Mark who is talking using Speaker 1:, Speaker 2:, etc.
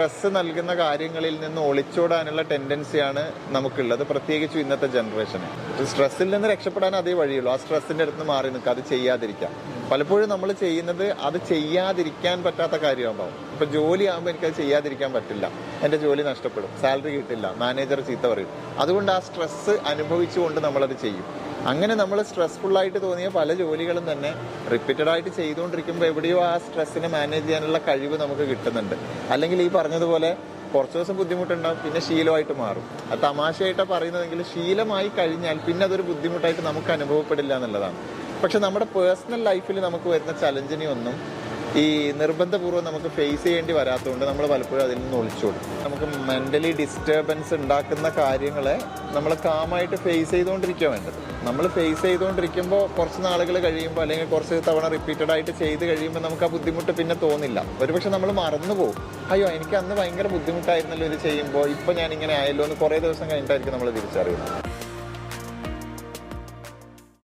Speaker 1: Stress നൽകുന്ന കാര്യങ്ങളിൽ നിന്ന് ഒളിച്ചോടാനുള്ള ടെൻഡൻസിയാണ് നമുക്കുള്ളത് പ്രത്യേകിച്ചും ഇന്നത്തെ ജനറേഷന്. സ്ട്രെസ്സിൽ നിന്ന് രക്ഷപ്പെടാൻ അതേ വഴിയുള്ളൂ. ആ സ്ട്രെസ്സിന്റെ അടുത്ത് മാറി നിൽക്കുക അത് ചെയ്യാതിരിക്കാം പലപ്പോഴും നമ്മൾ ചെയ്യുന്നത് അത് ചെയ്യാതിരിക്കാൻ പറ്റാത്ത കാര്യമാകുമ്പോൾ. ഇപ്പൊ ജോലി ആകുമ്പോൾ എനിക്കത് ചെയ്യാതിരിക്കാൻ പറ്റില്ല. എന്റെ ജോലി നഷ്ടപ്പെടും. സാലറി കിട്ടില്ല. മാനേജർ ചീത്ത പറയും. അതുകൊണ്ട് ആ സ്ട്രെസ് അനുഭവിച്ചുകൊണ്ട് നമ്മളത് ചെയ്യും. അങ്ങനെ നമ്മൾ സ്ട്രെസ്ഫുൾ ആയിട്ട് തോന്നിയ പല ജോലികളും തന്നെ റിപ്പീറ്റഡ് ആയിട്ട് ചെയ്തുകൊണ്ടിരിക്കുമ്പോൾ എവിടെയോ ആ സ്ട്രെസ്സിനെ മാനേജ് ചെയ്യാനുള്ള കഴിവ് നമുക്ക് കിട്ടുന്നുണ്ട്. അല്ലെങ്കിൽ ഈ പറഞ്ഞതുപോലെ കുറച്ച് ദിവസം ബുദ്ധിമുട്ടുണ്ടാവും പിന്നെ ശീലമായിട്ട് മാറും. അത് തമാശയായിട്ടാണ് പറയുന്നതെങ്കിൽ ശീലമായി കഴിഞ്ഞാൽ പിന്നെ അതൊരു ബുദ്ധിമുട്ടായിട്ട് നമുക്ക് അനുഭവപ്പെടില്ല എന്നുള്ളതാണ്. പക്ഷെ നമ്മുടെ പേഴ്സണൽ ലൈഫിൽ നമുക്ക് വരുന്ന ചലഞ്ചിനെ ഒന്നും ഈ നിർബന്ധപൂർവം നമുക്ക് ഫേസ് ചെയ്യേണ്ടി വരാത്തതുകൊണ്ട് നമ്മൾ പലപ്പോഴും അതിൽ നിന്ന് ഒളിച്ചോടും നമുക്ക് മെന്റലി ഡിസ്റ്റർബൻസ് ഉണ്ടാക്കുന്ന കാര്യങ്ങളെ നമ്മൾ കാമായിട്ട് ഫേസ് ചെയ്തുകൊണ്ടിരിക്കുക വേണ്ടത്. നമ്മൾ ഫേസ് ചെയ്തുകൊണ്ടിരിക്കുമ്പോൾ കുറച്ച് നാളുകൾ കഴിയുമ്പോൾ അല്ലെങ്കിൽ കുറച്ച് തവണ റിപ്പീറ്റഡ് ആയിട്ട് ചെയ്ത് കഴിയുമ്പോൾ നമുക്ക് ആ ബുദ്ധിമുട്ട് പിന്നെ തോന്നില്ല. ഒരുപക്ഷെ നമ്മൾ മറന്നു പോകും. അയ്യോ എനിക്ക് അന്ന് ഭയങ്കര ബുദ്ധിമുട്ടായിരുന്നല്ലോ ഇത് ചെയ്യുമ്പോൾ ഇപ്പോൾ ഞാൻ ഇങ്ങനെ ആയല്ലോ എന്ന് കുറേ ദിവസം കഴിഞ്ഞിട്ടായിരിക്കും നമ്മൾ തിരിച്ചറിയുന്നത്.